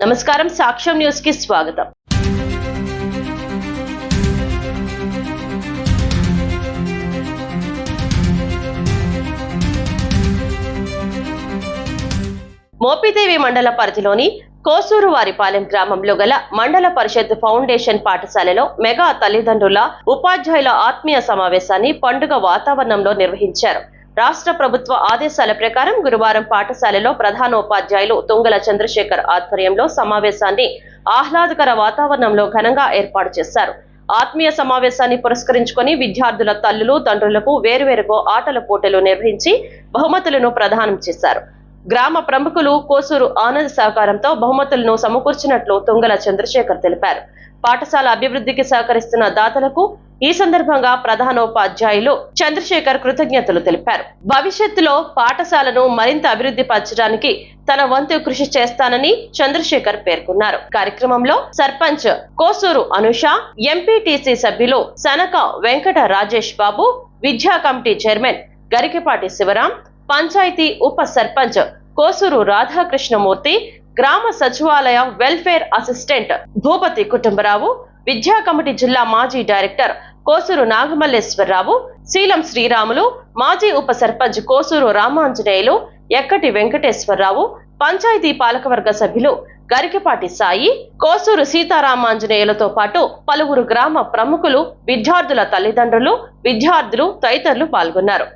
నమస్కారం సాక్ష్యం న్యూస్కి స్వాగతం. మోపిదేవి మండల పరిధిలోని కోసూరు వారిపాలెం గ్రామంలో గల మండల పరిషత్ ఫౌండేషన్ పాఠశాలలో మెగా తల్లిదండ్రుల ఉపాధ్యాయుల ఆత్మీయ సమావేశాన్ని పండుగ వాతావరణంలో నిర్వహించారు. రాష్ట్ర ప్రభుత్వ ఆదేశాల ప్రకారం గురువారం పాఠశాలలో ప్రధానోపాధ్యాయులు తుంగల చంద్రశేఖర్ ఆధ్వర్యంలో సమావేశాన్ని ఆహ్లాదకర వాతావరణంలో ఘనంగా ఏర్పాటు చేశారు. ఆత్మీయ సమావేశాన్ని పురస్కరించుకొని విద్యార్థుల తల్లులు తండ్రులకు వేరువేరుగా ఆటల పోటీలు నిర్వహించి బహుమతులను ప్రదానం చేశారు. గ్రామ ప్రముఖులు కోసూరు ఆనంద్ సహకారంతో బహుమతులను సమకూర్చినట్లు తుంగల చంద్రశేఖర్ తెలిపారు. పాఠశాల అభివృద్ధికి సహకరిస్తున్న దాతలకు ఈ సందర్భంగా ప్రధానోపాధ్యాయులు చంద్రశేఖర్ కృతజ్ఞతలు తెలిపారు. భవిష్యత్తులో పాఠశాలను మరింత అభివృద్ధి పరచడానికి తన వంతు కృషి చేస్తానని చంద్రశేఖర్ పేర్కొన్నారు. కార్యక్రమంలో సర్పంచ్ కోసూరు అనుష ఎంపీటీసీ సభ్యులు సనక వెంకట రాజేష్ బాబు విద్యా కమిటీ చైర్మన్ గరికపాటి శివరాం పంచాయతీ ఉప సర్పంచ్ కోసూరు రాధాకృష్ణమూర్తి గ్రామ సచివాలయ వెల్ఫేర్ అసిస్టెంట్ భూపతి కుటుంబరావు విద్యా కమిటీ జిల్లా మాజీ డైరెక్టర్ కోసూరు నాగమల్లేశ్వరరావు శీలం శ్రీరాములు మాజీ ఉప సర్పంచ్ కోసూరు రామాంజనేయులు ఎక్కటి వెంకటేశ్వరరావు పంచాయతీ పాలకవర్గ సభ్యులు గరికపాటి సాయి కోసూరు సీతారామాంజనేయులతో పాటు పలువురు గ్రామ ప్రముఖులు విద్యార్థుల తల్లిదండ్రులు విద్యార్థులు తదితరులు పాల్గొన్నారు.